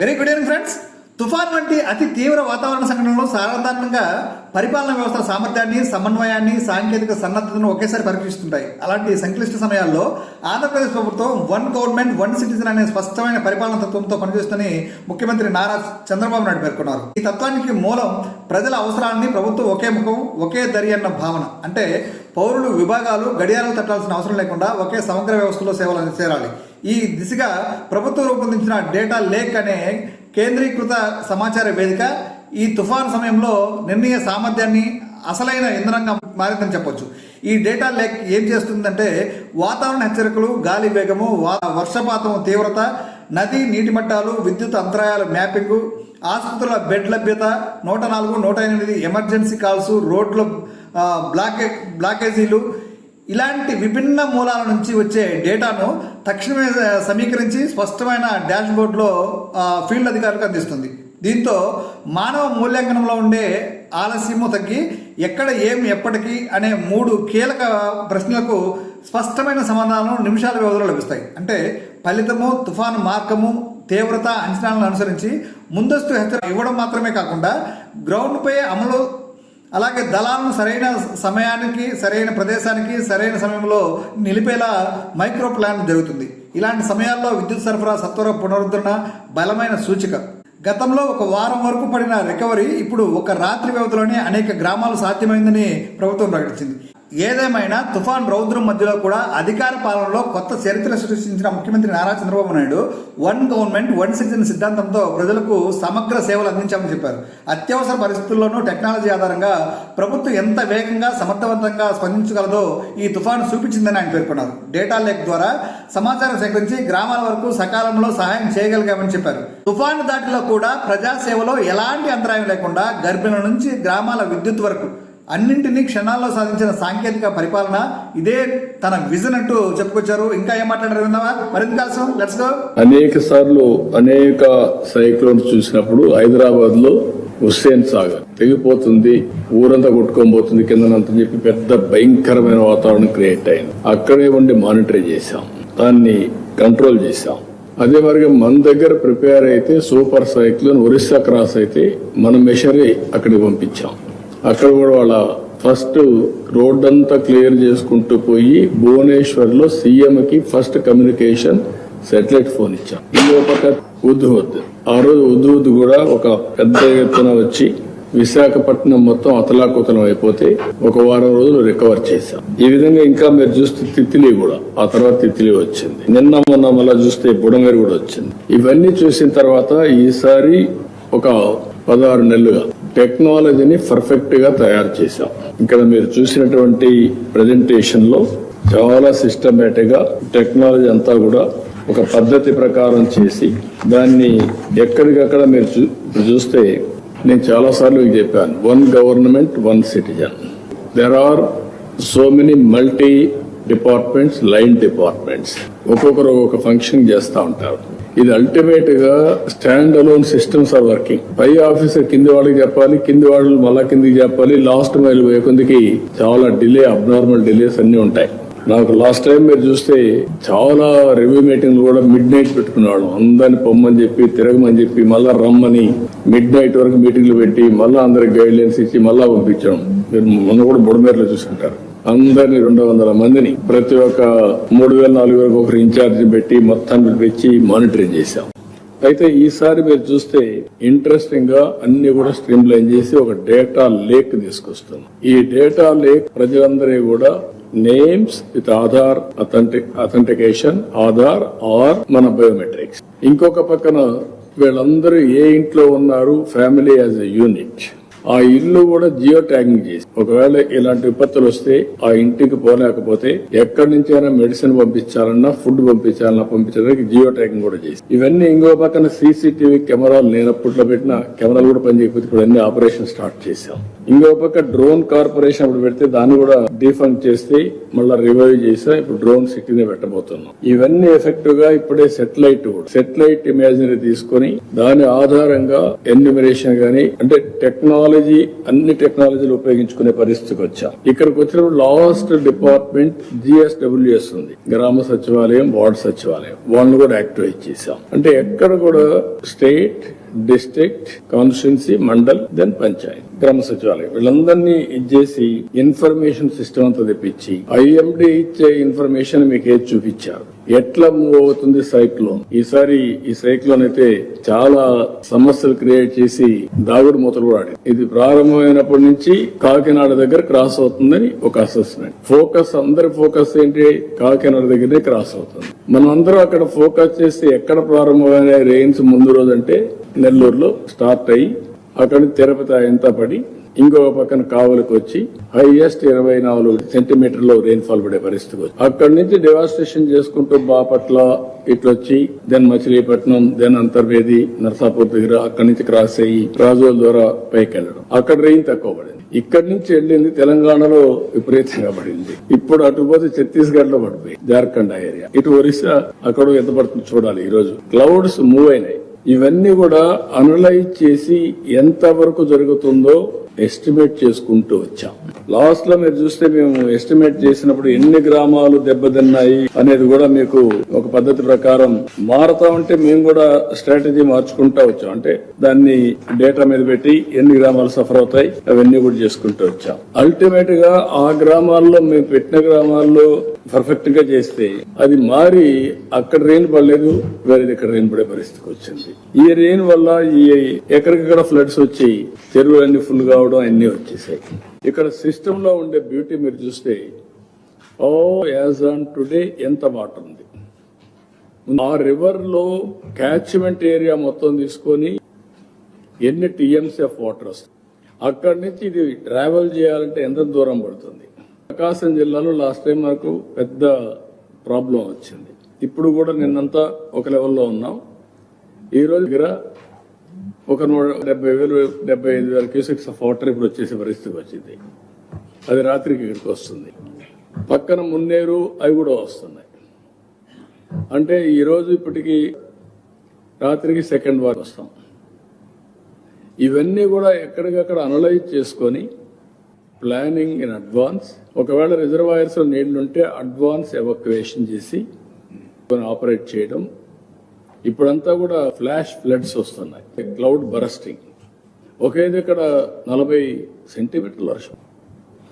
Very good evening friends తుఫాన్ వంటి అతి తీవ్ర వాతావరణ సంఘటనలో సాధారణంగా పరిపాలన వ్యవస్థ సామర్థ్యాన్ని సమన్వయాన్ని సాంకేతిక సన్నద్ధతను ఒకేసారి పరీక్షిస్తుంటాయి అలాంటి సంక్లిష్ట సమయాల్లో ఆంధ్రప్రదేశ్ ప్రభుత్వం వన్ గవర్నమెంట్ వన్ సిటిజన్ అనే స్పష్టమైన పరిపాలన తత్వంతో పనిచేస్తుందని ముఖ్యమంత్రి నారా చంద్రబాబు నాయుడు పేర్కొన్నారు. ఈ తత్వానికి మూలం ప్రజల అవసరాలని ప్రభుత్వం ఒకే ముఖం ఒకే దరి అన్న భావన. అంటే పౌరులు విభాగాలు గడియారాలు తట్టాల్సిన అవసరం లేకుండా ఒకే సమగ్ర వ్యవస్థలో సేవలు చేరాలి ఈ దిశగా ప్రభుత్వం రూపొందించిన డేటా లేక్ అనే కేంద్రీకృత సమాచార వేదిక ఈ తుఫాన్ సమయంలో నిర్ణయ సామర్థ్యాన్ని అసలైన ఇంధనంగా మారిందని చెప్పొచ్చు. ఈ డేటా లేక్ ఏం చేస్తుందంటే వాతావరణ హెచ్చరికలు గాలి వేగము వా- వర్షపాతం తీవ్రత నది నీటి మట్టాలు విద్యుత్ అంతరాయాల మ్యాపింగ్ ఆసుపత్రుల బెడ్ లభ్యత నూట నాలుగు నూట ఎనిమిది ఎమర్జెన్సీ కాల్స్ రోడ్ల బ్లాకే బ్లాకేజీలు ఇలాంటి విభిన్న మూలాల నుంచి వచ్చే డేటాను తక్షణమే సమీకరించి స్పష్టమైన డాష్బోర్డ్లో ఫీల్డ్ అధికారులకు అందిస్తుంది. దీంతో మానవ మూల్యాంకనంలో ఉండే ఆలస్యము తగ్గి ఎక్కడ ఏం ఎప్పటికీ అనే మూడు కీలక ప్రశ్నలకు స్పష్టమైన సమాధానం నిమిషాల వ్యవధిలో లభిస్తాయి. అంటే ఫలితము తుఫాను మార్గము తీవ్రత అంచనాలను అనుసరించి ముందస్తు హెచ్చరిక ఇవ్వడం మాత్రమే కాకుండా గ్రౌండ్పై అమలు అలాగే దళాలను సరైన సమయానికి సరైన ప్రదేశానికి సరైన సమయంలో నిలిపేలా మైక్రో ప్లాన్ జరుగుతుంది. ఇలాంటి సమయాల్లో విద్యుత్ సరఫరా సత్వర పునరుద్ధరణ బలమైన సూచిక. గతంలో ఒక వారం వరకు పడిన రికవరీ ఇప్పుడు ఒక రాత్రి వ్యవధిలోనే అనేక గ్రామాలు సాధ్యమైందని ప్రభుత్వం ప్రకటించింది. ఏదేమైనా తుఫాన్ రౌద్రం మధ్యలో కూడా అధికార పాలనలో కొత్త చరిత్ర సృష్టించిన ముఖ్యమంత్రి Nara Chandrababu Naidu one government one citizen సిద్ధాంతంతో ప్రజలకు సమగ్ర సేవలు అందించామని చెప్పారు. అత్యవసర పరిస్థితుల్లోనూ టెక్నాలజీ ఆధారంగా ప్రభుత్వం ఎంత వేగంగా సమర్థవంతంగా స్పందించగలదో ఈ తుఫాను చూపించిందని ఆయన పేర్కొన్నారు. డేటా లేక్ ద్వారా సమాచారం సేకరించి గ్రామాల వరకు సకాలంలో సహాయం చేయగలిగామని చెప్పారు. తుఫాను దాటిలో కూడా ప్రజాసేవలో ఎలాంటి అంతరాయం లేకుండా గర్భిణుల నుంచి గ్రామాల విద్యుత్ వరకు అన్నింటినీ క్షణాల్లో సాధించిన సాంకేతిక పరిపాలన ఇదే తన విజన్ అంటూ చెప్పుకొచ్చారు. ఇంకా ఏం మాట్లాడారు విన్నావా మరింత కాల్సం లెట్స్ గో అనేక సార్లు అనేక సైక్లోన్స్ చూసినప్పుడు హైదరాబాద్లో హుస్సేన్ సాగర్ తెగిపోతుంది ఊరంతా కొట్టుకోబోతుంది కిందనంత చెప్పి పెద్ద భయంకరమైన వాతావరణం క్రియేట్ అయింది. అక్కడే ఉండి మానిటర్ చేశాం. దాన్ని కంట్రోల్ చేశాం. అదే మరిగా మన దగ్గర ప్రిపేర్ అయితే సూపర్ సైక్లోన్ ఒరిస్సా క్రాస్ అయితే మనం మెషరీ అక్కడికి పంపించాం. అక్కడ కూడా వాళ్ళ ఫస్ట్ రోడ్ అంతా క్లియర్ చేసుకుంటూ పోయి భువనేశ్వర్లో సీఎం కి ఫస్ట్ కమ్యూనికేషన్ సెటిలైట్ ఫోన్ ఇచ్చాం. ఇంకో పక్క ఉద్హుద్ ఆ రోజు ఉద్హుద్ కూడా ఒక పెద్ద ఎత్తున వచ్చి విశాఖపట్నం మొత్తం అతలాకుతలం అయిపోతే ఒక వారం రోజులు రికవర్ చేశాం. ఈ విధంగా ఇంకా మీరు చూస్తే తిత్లీ కూడా. ఆ తర్వాత తిత్లీ వచ్చింది. నిన్న మొన్న మళ్ళా చూస్తే బుడమేరు కూడా వచ్చింది. ఇవన్నీ చూసిన తర్వాత ఈసారి ఒక పదహారు నెలలుగా టెక్నాలజీని పర్ఫెక్ట్గా తయారు చేశాం. ఇక్కడ మీరు చూసినటువంటి ప్రెజెంటేషన్లో చాలా సిస్టమేటిక్గా టెక్నాలజీ అంతా కూడా ఒక పద్ధతి ప్రకారం చేసి దాన్ని ఎక్కడికక్కడ మీరు చూ- చూస్తే నేను చాలా సార్లు చెప్పాను one government one citizen. There are so many multi departments line departments ఒక్కొక్కరు ఒక్కొక్క ఫంక్షన్ చేస్తూ ఉంటారు. ఇది అల్టిమేట్గా stand alone systems are working pi officer కింది వాళ్ళకి చెప్పాలి కింది వాళ్ళు మళ్ళా కిందికి చెప్పాలి లాస్ట్ మైల్ పోయే కొందికి చాలా డిలే అబ్నార్మల్ డిలేస్ అన్ని ఉంటాయి. నాకు లాస్ట్ టైం మీరు చూస్తే చాలా రివ్యూ మీటింగ్లు కూడా మిడ్ నైట్ పెట్టుకున్నాడు అందరిని పొమ్మని చెప్పి తిరగమని చెప్పి మళ్ళా రమ్మని మిడ్ నైట్ వరకు మీటింగ్లు పెట్టి మళ్ళా అందరికి గైడ్ లైన్స్ ఇచ్చి మళ్ళా పంపించాం. మీరు మొన్న కూడా బుడమేరలో చూసుకుంటారు. అందరిని రెండు వందల మందిని ప్రతి ఒక్క మూడు వేల నాలుగు వేలకు ఒకరు ఇన్ఛార్జ్ పెట్టి మొత్తాన్ని పిలిపించి మానిటరింగ్ చేశాం. అయితే ఈసారి మీరు చూస్తే ఇంట్రెస్టింగ్గా అన్ని కూడా స్ట్రీమ్ లైన్ చేసి ఒక డేటా లేక్ తీసుకొస్తున్నాం. ఈ డేటా లేక్ ప్రజలందరి కూడా names with Aadhaar authentication Aadhaar are మన బయోమెట్రిక్స్. ఇంకొక పక్కన వీళ్ళందరూ ఏ ఇంట్లో ఉన్నారు? Family as a unit. ఆ ఇల్లు కూడా జియో ట్యాగింగ్ చేసి. ఒకవేళ ఇలాంటి విపత్తులు వస్తే ఆ ఇంటికి పోలేకపోతే ఎక్కడి నుంచైనా మెడిసిన్ పంపించాలన్నా ఫుడ్ పంపించాలన్నా పంపించడానికి జియో ట్యాగింగ్ కూడా చేసి. ఇవన్నీ ఇంకో పక్కన సీసీటీవీ కెమెరాలు లేనప్పట్లో పెట్టిన కెమెరాలు కూడా పనిచేయకపోతే ఇప్పుడు అన్ని ఆపరేషన్ స్టార్ట్ చేశాం. ఇంకో పక్క డ్రోన్ కార్పొరేషన్ అప్పుడు పెడితే దాన్ని కూడా డిఫండ్ చేస్తే మళ్ళీ రివైవ్ చేసా ఇప్పుడు డ్రోన్ సిటీని పెట్టబోతున్నాం. ఇవన్నీ ఎఫెక్టివ్గా ఇప్పుడే సెటిలైట్ కూడా. సెటిలైట్ ఇమేజరీ తీసుకొని దాని ఆధారంగా ఎన్యూమరేషన్ గానీ అంటే టెక్నాలజీ టెక్నాలజీ అన్ని టెక్నాలజీలు ఉపయోగించుకునే పరిస్థితికి వచ్చాం. ఇక్కడికి వచ్చినప్పుడు లాస్ట్ డిపార్ట్మెంట్ జిఎస్డబ్ల్యూఎస్ ఉంది. గ్రామ సచివాలయం వార్డు సచివాలయం. వాళ్ళని కూడా యాక్టివేట్ చేశాం. అంటే ఎక్కడ కూడా state district constituency mandal then panchayat గ్రామ సచివాలయం. వీళ్ళందరినీ ఇచ్చేసి ఇన్ఫర్మేషన్ సిస్టమ్ అంతా తెప్పించి ఐఎండి ఇచ్చే ఇన్ఫర్మేషన్ మీకు ఏది చూపించారు? ఎట్లా మూవ్ అవుతుంది సైక్లోన్? ఈసారి ఈ సైక్లోన్ అయితే చాలా సమస్యలు క్రియేట్ చేసి దాగుడు మూతలు కూడా ఆడింది. ఇది ప్రారంభమైనప్పటి నుంచి కాకినాడ దగ్గర క్రాస్ అవుతుందని ఒక అసెస్మెంట్ ఫోకస్ అందరి ఫోకస్ ఏంటి? కాకినాడ దగ్గరనే క్రాస్ అవుతుంది. మనం అందరం అక్కడ ఫోకస్ చేసి ఎక్కడ ప్రారంభమైన రెయిన్స్ ముందు రోజు అంటే నెల్లూరులో స్టార్ట్ అయ్యి అక్కడి తిరుపతి ఎంత పడి ఇంకొక పక్కన కావలికి వచ్చి హైయెస్ట్ ఇరవై నాలుగు సెంటీమీటర్లో రెయిన్ఫాల్ పడే పరిస్థితి వచ్చి అక్కడి నుంచి డివాస్టేషన్ చేసుకుంటూ బాపట్ల ఇట్లొచ్చి దెన్ మచిలీపట్నం దెన్ అంతర్వేది నర్సాపూర్ దగ్గర అక్కడి నుంచి క్రాస్ అయ్యి రాజోల ద్వారా పైకి వెళ్ళడం. అక్కడ రెయిన్ తక్కువ పడింది. ఇక్కడి నుంచి వెళ్ళింది తెలంగాణలో విపరీతంగా పడింది. ఇప్పుడు అటు పోతే ఛత్తీస్గఢ్లో పడిపోయి జార్ఖండ్ ఏరియా ఇటు ఒరిస్సా అక్కడ ఎంత పడుతుంది చూడాలి ఈ రోజు క్లౌడ్స్ మూవ్ అయినాయి. ఇవన్నీ కూడా అనలైజ్ చేసి ఎంత వరకు జరుగుతుందో ఎస్టిమేట్ చేసుకుంటూ వచ్చాం. లాస్ట్లో మీరు చూస్తే మేము ఎస్టిమేట్ చేసినప్పుడు ఎన్ని గ్రామాలు దెబ్బతిన్నాయి అనేది కూడా మీకు ఒక పద్ధతి ప్రకారం మారుతా ఉంటే మేము కూడా స్ట్రాటజీ మార్చుకుంటా వచ్చాం. అంటే దాన్ని డేటా మీద పెట్టి ఎన్ని గ్రామాలు సఫర్ అవుతాయి అవన్నీ కూడా చేసుకుంటూ వచ్చాం. అల్టిమేట్గా ఆ గ్రామాల్లో మేము పెట్టిన గ్రామాల్లో పర్ఫెక్ట్గా చేస్తే అది మారి అక్కడ రెయిన్ పడలేదు వేరే ఇక్కడ రెయిన్ పడే పరిస్థితికి వచ్చింది. ఈ రెయిన్ వల్ల ఈ ఎక్కడికక్కడ ఫ్లడ్స్ వచ్చి చెరువులన్నీ ఫుల్ కావడం అన్ని వచ్చేసాయి. ఇక్కడ సిస్టంలో ఉండే బ్యూటీ మీరు చూస్తే ఓ యాజ్ ఆన్ టుడే ఎంత వాటర్ ఉంది. ఆ రివర్లో క్యాచ్మెంట్ ఏరియా మొత్తం తీసుకొని ఎన్ని టీఎంసీ ఆఫ్ వాటర్ వస్తుంది అక్కడి నుంచి ఇది ట్రావెల్ చేయాలంటే ఎంత దూరం పడుతుంది. ప్రకాశం జిల్లాలో లాస్ట్ టైం నాకు పెద్ద ప్రాబ్లం వచ్చింది. ఇప్పుడు కూడా నిన్నంతా ఒక లెవెల్లో ఉన్నాం. ఈ రోజు దగ్గర ఒక నూట డెబ్బై వేలు డెబ్బై ఐదు వేల క్యూసెక్స్ ఆఫ్ వాటర్ ఇప్పుడు వచ్చేసే పరిస్థితికి వచ్చింది. అది రాత్రికి ఇక్కడికి వస్తుంది. పక్కన మున్నేరు అవి కూడా వస్తున్నాయి. అంటే ఈరోజు ఇప్పటికీ ఇప్పటికి రాత్రికి సెకండ్ వార్ వస్తాం. ఇవన్నీ కూడా ఎక్కడికక్కడ అనలైజ్ చేసుకొని ప్లానింగ్ ఇన్ అడ్వాన్స్ ఒకవేళ రిజర్వాయర్స్లో నీళ్ళుంటే అడ్వాన్స్ ఎవాక్యువేషన్ చేసి ఆపరేట్ చేయడం ఇప్పుడంతా కూడా ఫ్లాష్ ఫ్లడ్స్ వస్తున్నాయి. క్లౌడ్ బరస్టింగ్ ఒకే దగ్గర నలభై సెంటీమీటర్ల వర్షం.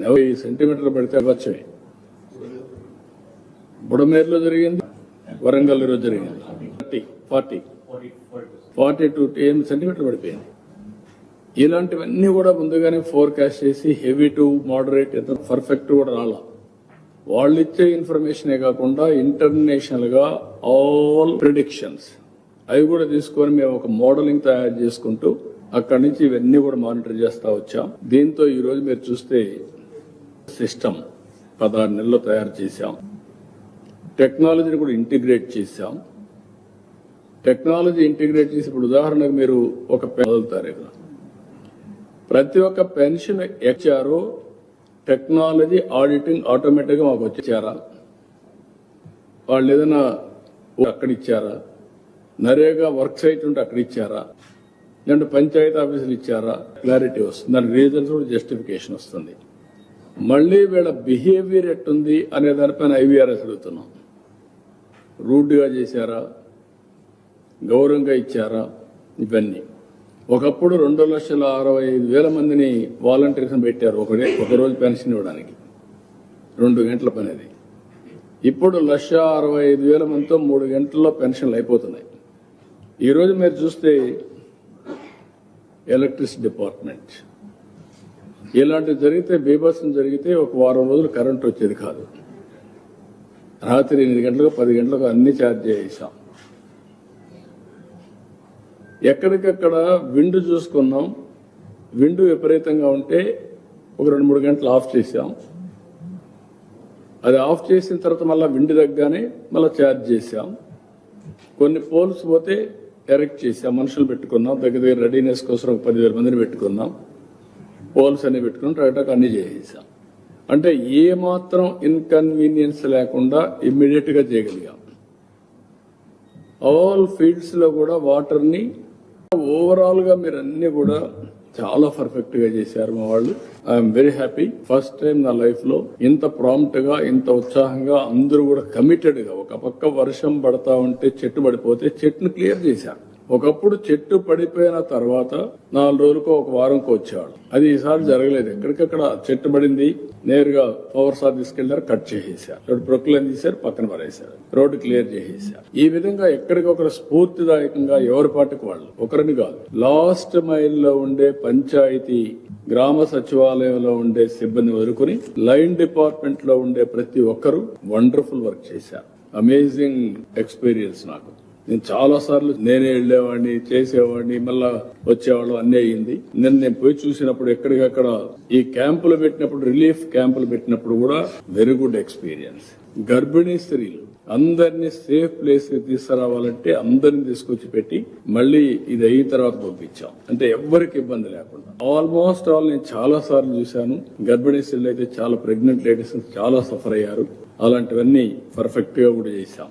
నలభై సెంటీమీటర్లు పడితే వచ్చాయి. బుడమేరులో జరిగింది వరంగల్ ఈరోజు జరిగింది. Thirty forty. ఫార్టీ టూ ఎనిమిది సెంటీమీటర్లు పడిపోయింది. ఇలాంటివన్నీ కూడా ముందుగానే ఫోర్కాస్ట్ చేసి హెవీ టు మోడరేట్ ఎంత పర్ఫెక్ట్ కూడా రాలా. వాళ్ళు ఇచ్చే ఇన్ఫర్మేషనే కాకుండా ఇంటర్నేషనల్గా ఆల్ ప్రిడిక్షన్స్. అవి కూడా తీసుకొని మేము ఒక మోడలింగ్ తయారు చేసుకుంటూ అక్కడి నుంచి ఇవన్నీ కూడా మానిటర్ చేస్తా వచ్చాం. దీంతో ఈ రోజు మీరు చూస్తే సిస్టమ్ పదహారు నెలల్లో తయారు చేశాం. టెక్నాలజీని కూడా ఇంటిగ్రేట్ చేశాం. టెక్నాలజీ ఇంటిగ్రేట్ చేసి ఇప్పుడు ఉదాహరణకు మీరు ఒక పెన్ వదులుతారు ప్రతి ఒక్క పెన్షన్ ఇచ్చారో టెక్నాలజీ ఆడిటింగ్ ఆటోమేటిక్గా మాకు వచ్చారా వాళ్ళు ఏదైనా అక్కడ ఇచ్చారా నరేగా వర్క్ సైట్ ఉంటే అక్కడ ఇచ్చారా లేదంటే పంచాయతీ ఆఫీసులు ఇచ్చారా? క్లారిటీ వస్తుంది. దాని రీజన్స్ కూడా జస్టిఫికేషన్ వస్తుంది. మళ్ళీ వీళ్ళ బిహేవియర్ ఎట్టుంది అనే దానిపైన ఐవీఆర్ఎస్ అడుగుతున్నాం. రూడ్గా చేశారా? గౌరవంగా ఇచ్చారా? ఇవన్నీ. ఒకప్పుడు రెండు లక్షల అరవై ఐదు వేల మందిని వాలంటీర్స్ పెట్టారు. ఒకడే ఒక రోజు పెన్షన్ ఇవ్వడానికి. రెండు గంటల పని అది. ఇప్పుడు లక్ష అరవై ఐదు వేల మందితో మూడు గంటల్లో పెన్షన్లు అయిపోతున్నాయి. ఈరోజు మీరు చూస్తే ఎలక్ట్రిసిటీ డిపార్ట్మెంట్. ఇలాంటివి జరిగితే బీభత్సం జరిగితే ఒక వారం రోజులు కరెంట్ వచ్చేది కాదు. రాత్రి ఎనిమిది గంటలకు పది గంటలకు అన్ని ఛార్జ్ చేసాం ఎక్కడికక్కడ విండు చూసుకున్నాం. విండు విపరీతంగా ఉంటే ఒక రెండు మూడు గంటలు ఆఫ్ చేసాం అది ఆఫ్ చేసిన తర్వాత మళ్ళీ విండు తగ్గానే మళ్ళీ ఛార్జ్ చేసాం కొన్ని పోల్స్ పోతే ఎరెక్ట్ చేసాం మనుషులు పెట్టుకున్నాం. దగ్గర దగ్గర రెడీనెస్ కోసం ఒక పదివేల మందిని పెట్టుకున్నాం. పోల్స్ అన్ని పెట్టుకుని టైటాక్ అన్ని చేసేసాం. అంటే ఏ మాత్రం ఇన్కన్వీనియన్స్ లేకుండా ఇమ్మీడియట్గా చేయగలిగాం. ఆల్ ఫీల్డ్స్లో కూడా వాటర్ని ఓవరాల్గా ఓవరాల్గా మీరు అన్ని కూడా చాలా పర్ఫెక్ట్గా చేశారు మా వాళ్ళు. I'm very happy first time నా లైఫ్లో ఇంత ప్రాంప్ట్గా ఇంత ఉత్సాహంగా అందరూ కూడా కమిటెడ్గా ఒక పక్క వర్షం పడతా ఉంటే చెట్టు పడిపోతే చెట్టును క్లియర్ చేశారు. ఒకప్పుడు చెట్టు పడిపోయిన తర్వాత నాలుగు రోజులకు ఒక వారంకు వచ్చేవాడు అది ఈసారి జరగలేదు. ఎక్కడికక్కడ చెట్టు పడింది నేరుగా పవర్ సార్ తీసుకెళ్ళారు కట్ చేసేసారు. రోడ్డు ప్రొక్లైన్ తీశారు పక్కన పడేశారు. రోడ్డు క్లియర్ చేసేసారు. ఈ విధంగా ఎక్కడికొకరు స్ఫూర్తిదాయకంగా ఎవరి పాటికి వాళ్ళు? ఒకరిని కాదు. లాస్ట్ మైల్లో ఉండే పంచాయతీ గ్రామ సచివాలయంలో ఉండే సిబ్బంది వదులుకుని లైన్ డిపార్ట్మెంట్లో ఉండే ప్రతి ఒక్కరూ వండర్ఫుల్ వర్క్ చేశారు. అమేజింగ్ ఎక్స్పీరియన్స్ నాకు. నేను చాలా సార్లు నేనే వెళ్ళేవాడిని చేసేవాడిని మళ్ళా వచ్చేవాళ్ళు అన్నీ అయ్యింది. నిన్న నేను పోయి చూసినప్పుడు ఎక్కడికక్కడ ఈ క్యాంపులు పెట్టినప్పుడు రిలీఫ్ క్యాంపులు పెట్టినప్పుడు కూడా వెరీ గుడ్ ఎక్స్పీరియన్స్ గర్భిణీ స్త్రీలు అందరినీ సేఫ్ ప్లేస్కి తీసుకురావాలంటే అందరిని తీసుకొచ్చి పెట్టి మళ్ళీ ఇది అయిన తర్వాత పంపించాం. అంటే ఎవ్వరికి ఇబ్బంది లేకుండా. ఆల్మోస్ట్ ఆల్ నేను చాలా సార్లు చూశాను. గర్భిణీ స్త్రీలు అయితే చాలా ప్రెగ్నెంట్ లేడీస్ చాలా సఫర్ అయ్యారు. అలాంటివన్నీ పర్ఫెక్ట్గా కూడా చేశాం.